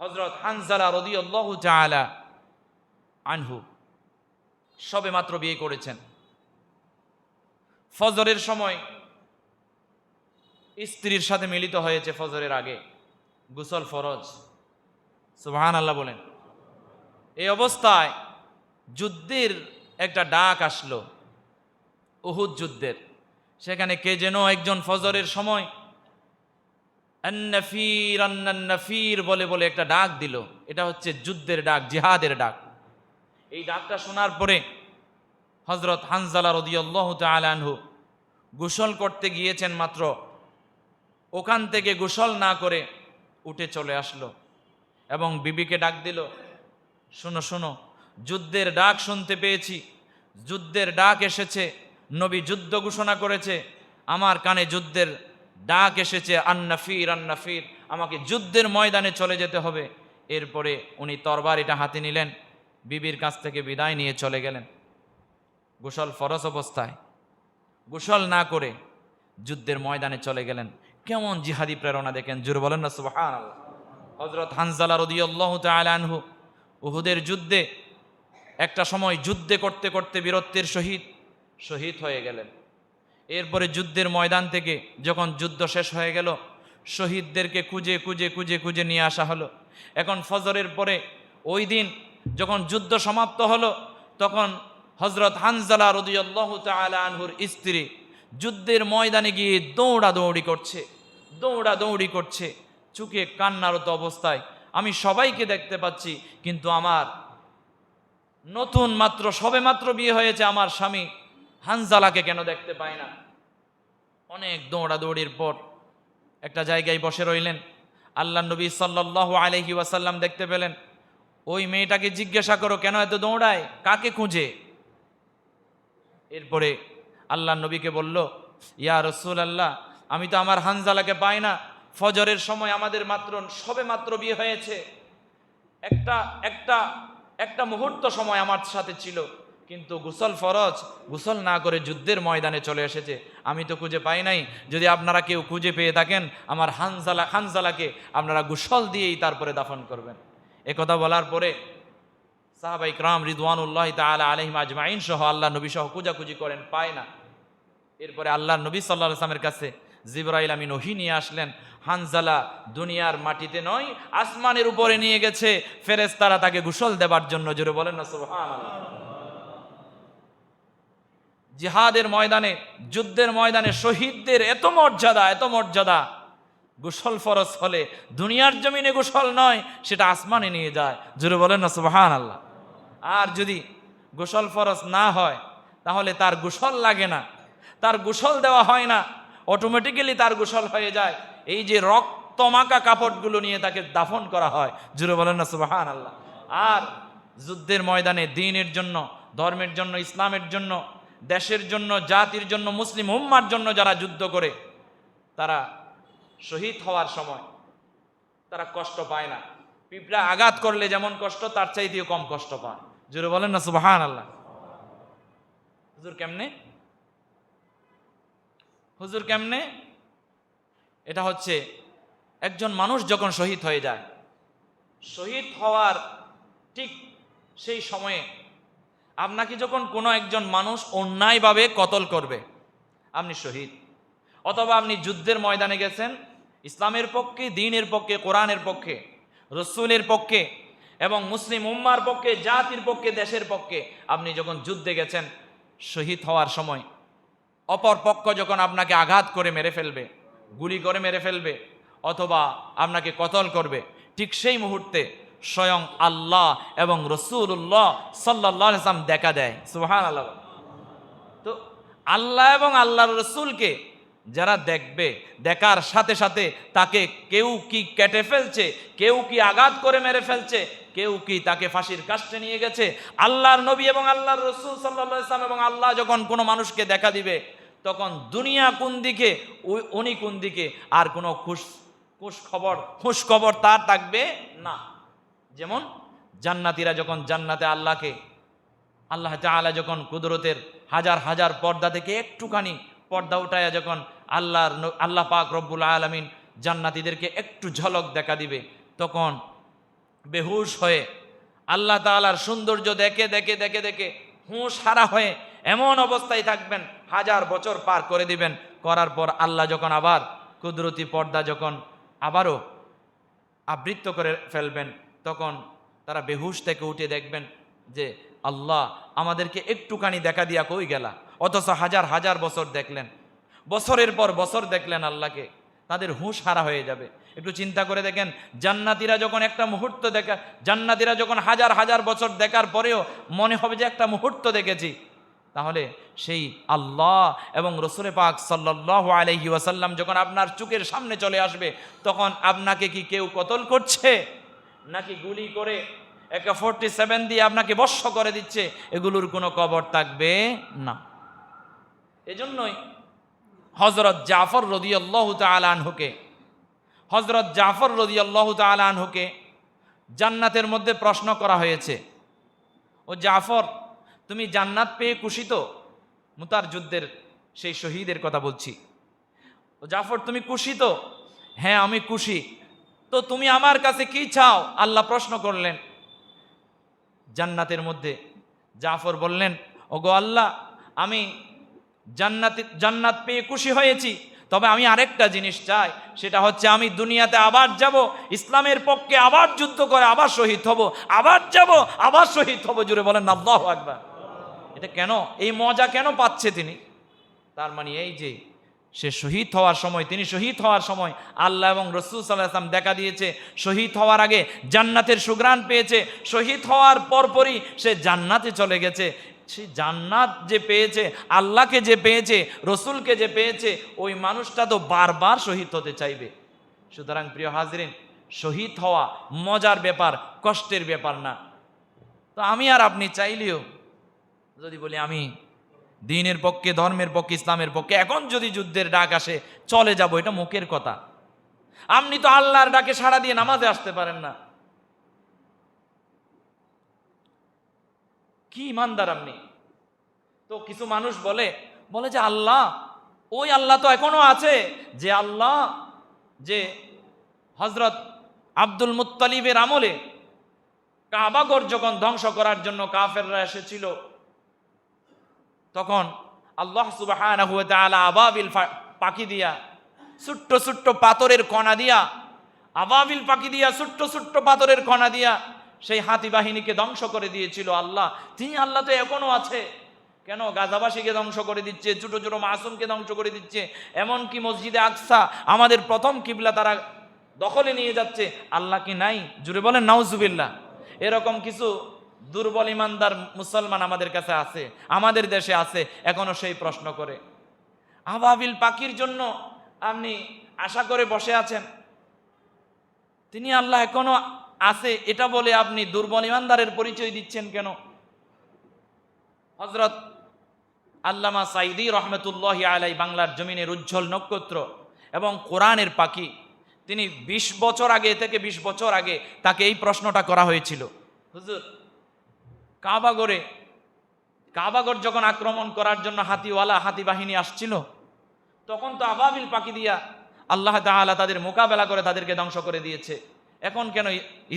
হজরত হানজালা রদিয়াল্লাহু জালা আনহু সবে মাত্র বিয়ে করেছেন। ফজরের সময় স্ত্রীর সাথে মিলিত হয়েছে ফজরের আগে, গুসল ফরজ। সুবহান আল্লাহ বলেন। এই অবস্থায় যুদ্ধের একটা ডাক আসলো, উহুদ যুদ্ধের। সেখানে কে যেন একজন ফজরের সময় আন্নাফির আন্নাফির বলে বলে একটা ডাক দিল। এটা হচ্ছে যুদ্ধের ডাক, জিহাদের ডাক। এই ডাকটা শোনার পরে হজরত হানজালা রদিয়াল্লাহ তালানহু গোসল করতে গিয়েছেন মাত্র। ওখান থেকে গোসল না করে উঠে চলে আসলো এবং বিবিকে ডাক দিল, শোনো শোনো, যুদ্ধের ডাক শুনতে পেয়েছি। যুদ্ধের ডাক এসেছে, নবী যুদ্ধ ঘোষণা করেছে। আমার কানে যুদ্ধের ডাক এসেছে, আন্নাফির আন্নাফির, আমাকে যুদ্ধের ময়দানে চলে যেতে হবে। এরপরে উনি তরবার এটা হাতে নিলেন, বিবির কাছ থেকে বিদায় নিয়ে চলে গেলেন। গোসল ফরস অবস্থায়। গোসল না করে যুদ্ধের ময়দানে চলে গেলেন। কেমন জিহাদি প্রেরণা দেখেন, জুর বলেন না সুবাহান হজরত হানজালা রদিয়াল্লাহ আনহু, উহুদের যুদ্ধে, একটা সময় যুদ্ধে করতে করতে বীরত্বের শহীদ শহীদ হয়ে গেলেন। এরপরে যুদ্ধের ময়দান থেকে যখন যুদ্ধ শেষ হয়ে গেল, শহীদদেরকে খুঁজে খুঁজে খুঁজে খুঁজে নিয়ে আসা হলো। এখন ফজরের পরে ওই দিন যখন যুদ্ধ সমাপ্ত হলো, তখন হজরত হানজালা রদিয়াল্লাহ তালা আনহুর স্ত্রী যুদ্ধের ময়দানে গিয়ে দৌড়া দৌড়ি করছে দৌড়া দৌড়ি করছে, চুকে কান্নারত অবস্থায়। আমি সবাইকে দেখতে পাচ্ছি, কিন্তু আমার নতুন মাত্র সবে মাত্র বিয়ে হয়েছে আমার স্বামী। হানজালাকে কেন দেখতে পাই না? অনেক দৌড়াদৌড়ির পর একটা জায়গায় বসে রইলেন। আল্লাহ নবী সাল্লাহ আলহি ওয়াসাল্লাম দেখতে পেলেন। ওই মেয়েটাকে জিজ্ঞাসা করো, কেন এত দৌড়ায়? কাকে খুঁজে? এরপরে আল্লাহ নবীকে বলল, ইয়া রসুল আল্লাহ আমি তো আমার হানজালাকে পাই না। ফজরের সময় আমাদের মাত্র, সবে মাত্র বিয়ে হয়েছে। একটা একটা একটা মুহূর্ত সময় আমার সাথে ছিল। কিন্তু গুসল ফরজ, গুসল না করে যুদ্ধের ময়দানে চলে এসেছে। আমি তো খুঁজে পাই নাই। যদি আপনারা কেউ খুঁজে পেয়ে থাকেন, আমার হানজালা, হানজালাকে আপনারা গুসল দিয়েই তারপরে দাফন করবেন। কথা বলার পরে সাহাবাই ক্রাম রিদওয়ানুল্লাহ তালা আলহিম আজমাইন সহ আল্লাহ নবী সহ খুঁজাখুঁজি করেন, পায় না। এরপরে আল্লাহ নবী সাল্লাহ আসলামের কাছে জিব্রাইল আমি নহি নিয়ে আসলেন। হানজালা দুনিয়ার মাটিতে নয়, আসমানের উপরে নিয়ে গেছে। ফেরেস তারা তাকে গুসল দেবার জন্য জোরে বলেন না সুবহান জিহাদের ময়দানে, যুদ্ধের ময়দানে শহীদদের এত মর্যাদা এত মর্যাদা। গোসল ফরজ হলে দুনিয়ার জমিনে গোসল নয়, সেটা আসমানে নিয়ে যায়। জোরে বলেন না সুবহান আল্লাহ আর যদি গোসল ফরজ না হয়, তাহলে তার গোসল লাগে না। তার গোসল দেওয়া হয় না অটোমেটিক্যালি তার গোসল হয়ে যায়। এই যে রক্তমাকা কাপড়গুলো নিয়ে তাকে দাফন করা হয় জুড়ে বলেন না সুবাহান আল্লাহ আর যুদ্ধের ময়দানে দিনের জন্য, ধর্মের জন্য, ইসলামের জন্য দেশের জন্য, জাতির জন্য, মুসলিম উম্মার জন্য যারা যুদ্ধ করে, তারা শহীদ হওয়ার সময় তারা কষ্ট পায় না। পিঁপড়া আঘাত করলে যেমন কষ্ট, তার চাইতেও কম কষ্ট পায়। জুড়ে বলেন না সুবাহান আল্লাহ হুজুর কেমনে? হুজুর কেমনে? এটা হচ্ছে, একজন মানুষ যখন শহীদ হয়ে যায়, শহীদ হওয়ার ঠিক সেই সময়ে আপনাকে যখন কোনো একজন মানুষ অন্যায়ভাবে কতল করবে, আপনি শহীদ। অথবা আপনি যুদ্ধের ময়দানে গেছেন, ইসলামের পক্ষে, দিনের পক্ষে, কোরআনের পক্ষে, রসুলের পক্ষে এবং মুসলিম উম্মার পক্ষে, জাতির পক্ষে, দেশের পক্ষে আপনি যখন যুদ্ধে গেছেন, শহীদ হওয়ার সময় অপর পক্ষ যখন আপনাকে আঘাত করে মেরে ফেলবে, গুলি করে মেরে ফেলবে অথবা আপনাকে কতল করবে, ঠিক সেই মুহূর্তে স্বয়ং আল্লাহ এবং রসুল্লাহ সাল্লাহ দেখা দেয়। সুহান আল্লাহ তো আল্লাহ এবং আল্লাহর রসুলকে যারা দেখবে, দেখার সাথে সাথে তাকে কেউ কি কেটে ফেলছে, কেউ কি আঘাত করে মেরে ফেলছে, কেউ কি তাকে ফাঁসির কাষ্টে নিয়ে গেছে, আল্লাহর নবী এবং আল্লাহর রসুল ইসলাম এবং আল্লাহ যখন কোনো মানুষকে দেখা দিবে, তখন দুনিয়া কোন দিকে উনি কোন দিকে, আর কোনো খুশ খুশ খবর খুশ খবর তার থাকবে না। যেমন জান্নাতিরা যখন জান্নাতে আল্লাহকে, আল্লাহ তাআলা যখন কুদরতের হাজার হাজার পর্দা থেকে একটুখানি পর্দা উঠায়া যখন আল্লাহর আল্লাহ পাক রব্বুল আলমিন জান্নাতিদেরকে একটু ঝলক দেখা দিবে, তখন বেহুশ হয়ে আল্লাহ তাআলার সৌন্দর্য দেখে দেখে দেখে দেখে হুঁশ হারা হয়ে এমন অবস্থায় থাকবেন, হাজার বছর পার করে দিবেন। করার পর আল্লাহ যখন আবার কুদরতি পর্দা যখন আবারও আবৃত্ত করে ফেলবেন তখন তারা বেহুশ থেকে উঠে দেখবেন যে আল্লাহ আমাদেরকে একটুখানি দেখা দিয়া কই গেলা? অথচ হাজার হাজার বছর দেখলেন। বছরের পর বছর দেখলেন আল্লাহকে। তাদের হুঁশ হারা হয়ে যাবে। একটু চিন্তা করে দেখেন, জান্নাতিরা যখন একটা মুহূর্ত দেখা, জান্নাতিরা যখন হাজার হাজার বছর দেখার পরেও মনে হবে যে একটা মুহূর্ত দেখেছি, তাহলে সেই আল্লাহ এবং রসুরে পাক সাল্লাহ আলহি ওয়াসাল্লাম যখন আপনার চোখের সামনে চলে আসবে, তখন আপনাকে কি কেউ কতল করছে? নাকি গুলি করে একে ফোরটি সেভেন দিয়ে আপনাকে বর্ষ করে দিচ্ছে, এগুলোর কোনো কবর থাকবে না। এজন্যই হজরত জাফর রদিয়াল্লাহ তালানহুকে হজরত জাফর রদিয়াল্লাহ তালানহুকে জান্নাতের মধ্যে প্রশ্ন করা হয়েছে, ও জাফর, তুমি জান্নাত পেয়ে খুশি তো? মুতার যুদ্ধের সেই শহীদের কথা বলছি। ও জাফর, তুমি খুশি তো? হ্যাঁ আমি খুশি। তো তুমি আমার কাছে কি চাও? আল্লাহ প্রশ্ন করলেন। জান্নাতের মধ্যে জাফর বললেন, ওগো আল্লাহ, আমি জান্নাত জান্নাত পেয়ে খুশি হয়েছি। তবে আমি আরেকটা জিনিস চাই, সেটা হচ্ছে আমি দুনিয়াতে আবার যাব, ইসলামের পক্ষে আবার যুদ্ধ করে আবার শহীদ হব, আবার যাব, আবার শহীদ হব। জুড়ে বলেন, আল্লাহ আকবার। এটা কেন? এই মজা কেন পাচ্ছে তিনি? তার মানে এই যে সে শহীদ হওয়ার সময়, তিনি শহীদ হওয়ার সময় আল্লাহ এবং রসুল সাল্লাহ আসলাম দেখা দিয়েছে, শহীদ হওয়ার আগে জান্নাতের সুগ্রাণ পেয়েছে, শহীদ হওয়ার পরপরই সে জান্নাতে চলে গেছে। সে জান্নাত যে পেয়েছে, আল্লাহকে যে পেয়েছে, রসুলকে যে পেয়েছে, ওই মানুষটা তো বারবার শহীদ হতে চাইবে। সুতরাং প্রিয় হাজরিন, শহীদ হওয়া মজার ব্যাপার, কষ্টের ব্যাপার না। তো আমি আর আপনি চাইলেও, যদি বলি আমি দিনের পক্ষে, ধর্মের পক্ষে, ইসলামের পক্ষে। এখন যদি যুদ্ধের ডাক আসে, চলে যাব, এটা মুখের কথা। আপনি তো আল্লাহর ডাকে সাড়া দিয়ে নামাজে আসতে পারেন না। কি ইমানদার আপনি। তো কিছু মানুষ বলে বলে যে, আল্লাহ, ওই আল্লাহ তো এখনও আছে। যে আল্লাহ, যে হজরত আব্দুল মুত্তালিবের আমলে কাবাগর যখন ধ্বংস করার জন্য কাফেররা এসেছিল। তখন আল্লাহ সুবাহ আবাবিল পাখি দিয়া, ছোট্ট ছোট্ট পাথরের কণা দিয়া, আবাবিল পাখি দিয়া ছোট্ট ছোট্ট পাথরের কণা দিয়া সেই হাতি বাহিনীকে ধ্বংস করে দিয়েছিল আল্লাহ। তিনি আল্লাহ তো এখনও আছে। কেন? গাজাবাসীকে ধ্বংস করে দিচ্ছে, ছোটো ছোটো মাসুমকে ধ্বংস করে দিচ্ছে, এমনকি মসজিদে আকসা, আমাদের প্রথম কিবলা তারা দখলে নিয়ে যাচ্ছে, আল্লাহ কি নাই? জুড়ে বলেন, নাউজুবিল্লাহ। এরকম কিছু দুর্বল ইমানদার মুসলমান আমাদের কাছে আছে, আমাদের দেশে আছে, এখনও সেই প্রশ্ন করে। আবাবিল পাখির জন্য আপনি আশা করে বসে আছেন। তিনি আল্লাহ এখনও আছে, এটা বলে আপনি দুর্বল ইমানদারের পরিচয় দিচ্ছেন কেন? হজরত আল্লামা সাইদি রহমতুল্লাহ আলাই বাংলার জমিনের উজ্জ্বল নক্ষত্র এবং কোরআনের পাখি, তিনি ২০ বছর আগে থেকে ২০ বছর আগে তাকে এই প্রশ্নটা করা হয়েছিল। হুজুর কাবাগরে কাবাগর যখন আক্রমণ করার জন্য হাতিওয়ালা, হাতি বাহিনী আসছিল, তখন তো আবাবিল পাখি দিয়া আল্লাহ তাআলা তাদের মোকাবেলা করে তাদেরকে ধ্বংস করে দিয়েছে। এখন কেন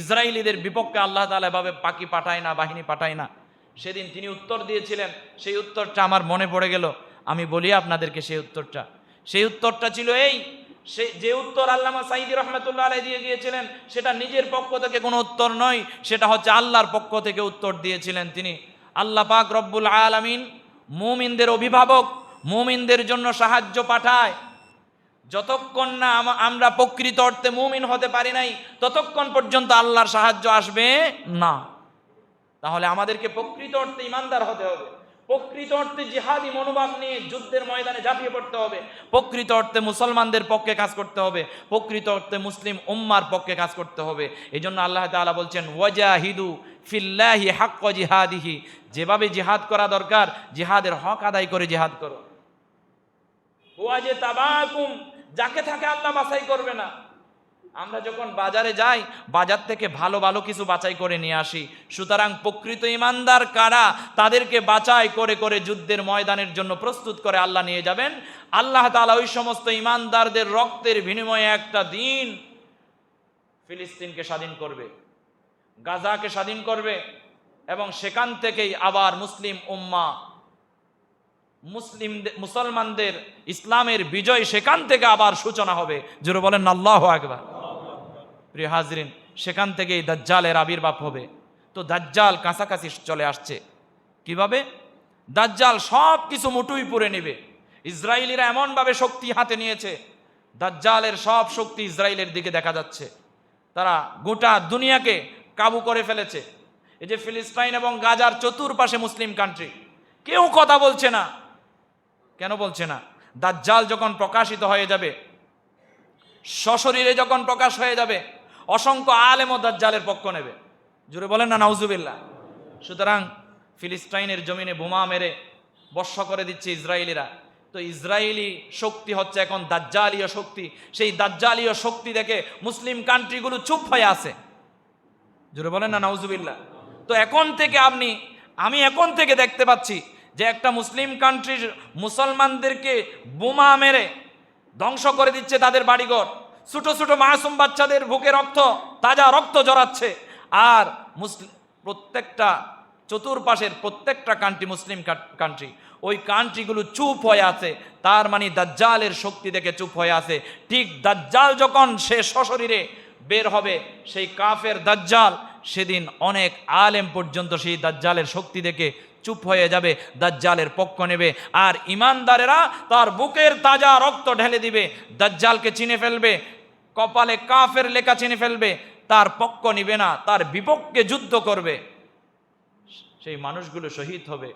ইসরায়েলিদের বিপক্ষে আল্লাহ তাআলা এভাবে পাখি পাঠায় না, বাহিনী পাঠায় না? সেদিন তিনি উত্তর দিয়েছিলেন, সেই উত্তরটা আমার মনে পড়ে গেল, আমি বলি আপনাদেরকে সেই উত্তরটা। সেই উত্তরটা ছিল এই সে যে উত্তর আল্লামা সাইদি রহমতুল্লাহ আলাই দিয়ে গিয়েছিলেন, সেটা নিজের পক্ষ থেকে কোনো উত্তর নয়, সেটা হচ্ছে আল্লাহর পক্ষ থেকে উত্তর দিয়েছিলেন তিনি। আল্লাহ পাক রব্বুল আলামিন মুমিনদের অভিভাবক, মুমিনদের জন্য সাহায্য পাঠায়। যতক্ষণ না আমরা প্রকৃত অর্থে মুমিন হতে পারি নাই, ততক্ষণ পর্যন্ত আল্লাহর সাহায্য আসবে না। তাহলে আমাদেরকে প্রকৃত অর্থে ইমানদার হতে হবে। প্রকৃত অর্থে জিহাদি মনোভাব নিয়ে যুদ্ধের ময়দানে ঝাঁপিয়ে পড়তে হবে। প্রকৃত অর্থে মুসলমানদের পক্ষে কাজ করতে হবে। প্রকৃত অর্থে মুসলিম উম্মার পক্ষে কাজ করতে হবে। এই জন্য আল্লাহ তাআলা বলছেন, ওয়াজাহিদু ফিল্লাহি হাক্ক জিহাদিহি। যেভাবে জিহাদ করা দরকার, জিহাদের হক আদায় করে জিহাদ করো। ওয়াজে তাবাকুম, যাকে থাকে আল্লাহ বাছাই করবে না। আমরা যখন বাজারে যাই, বাজার থেকে ভালো ভালো কিছু বাছাই করে নিয়ে আসি। সুতরাং প্রকৃত ইমানদার কারা? তাদেরকে বাছাই করে করে যুদ্ধের ময়দানের জন্য প্রস্তুত করে আল্লাহ নিয়ে যাবেন। আল্লাহ তাআলা ওই সমস্ত ইমানদারদের রক্তের বিনিময়ে একটা দিন ফিলিস্তিনকে স্বাধীন করবে, গাজাকে স্বাধীন করবে এবং সেখান থেকেই আবার মুসলিম উম্মা, মুসলিম মুসলমানদের ইসলামের বিজয় সেখান থেকে আবার সূচনা হবে। জোরে বলেন আল্লাহ একবার প্রিয় হাজরিন, সেখান থেকেই দাজ্জালের আবির্ভাব হবে। তো দাজ্জাল কাছাকাছি চলে আসছে। কীভাবে? দাজ্জাল সব কিছু মুটুই পুরে নেবে। ইসরায়েলিরা এমনভাবে শক্তি হাতে নিয়েছে, দাজ্জালের সব শক্তি ইসরায়েলের দিকে দেখা যাচ্ছে। তারা গোটা দুনিয়াকে কাবু করে ফেলেছে। এই যে ফিলিস্তাইন এবং গাজার চতুর্পাশে মুসলিম কান্ট্রি কেউ কথা বলছে না। কেন বলছে না? দাজ্জাল যখন প্রকাশিত হয়ে যাবে, সশরীরে যখন প্রকাশ হয়ে যাবে অসংখ্য আলেম ও দাজ্জালের পক্ষ নেবে। জুড়ে বলেন না, নাউজুবিল্লাহ। সুতরাং ফিলিস্তাইনের জমিনে বোমা মেরে বর্ষ করে দিচ্ছে ইসরায়েলিরা। তো ইসরায়েলি শক্তি হচ্ছে এখন দাজ্জালীয় শক্তি। সেই দাজ্জালীয় শক্তি দেখে মুসলিম কান্ট্রিগুলো চুপ হয়ে আছে। জুড়ে বলেন না, নাউজুবিল্লাহ। তো এখন থেকে আপনি, আমি এখন থেকে দেখতে পাচ্ছি যে একটা মুসলিম কান্ট্রির মুসলমানদেরকে বোমা মেরে ধ্বংস করে দিচ্ছে তাদের বাড়িঘর। ছোট ছোট মাসুম বাচ্চাদের বুকে রক্ত, তাজা রক্ত জড়াচ্ছে। আর মুসলিম প্রত্যেকটা চতুর্পাশের প্রত্যেকটা কান্ট্রি মুসলিম কান্ট্রি ওই কান্ট্রিগুলো চুপ হয়ে আছে। তার মানে দাজ্জালের শক্তি দেখে চুপ হয়ে আছে। ঠিক দাজ্জাল যখন সে সশরীরে বের হবে, সেই কাফের দাজ্জাল সেদিন অনেক আলেম পর্যন্ত সেই দাজ্জালের শক্তি দেখে চুপ হয়ে যাবে, দাজ্জালের পক্ষ নেবে। আর ইমানদারেরা তার বুকের তাজা রক্ত ঢেলে দিবে, দাজ্জালকে চিনে ফেলবে কপালে কাফের লেখা চিনে ফেলবে, তার পক্ষ নিবে না, তার বিপক্ষে যুদ্ধ করবে। সেই মানুষগুলো শহীদ হবে।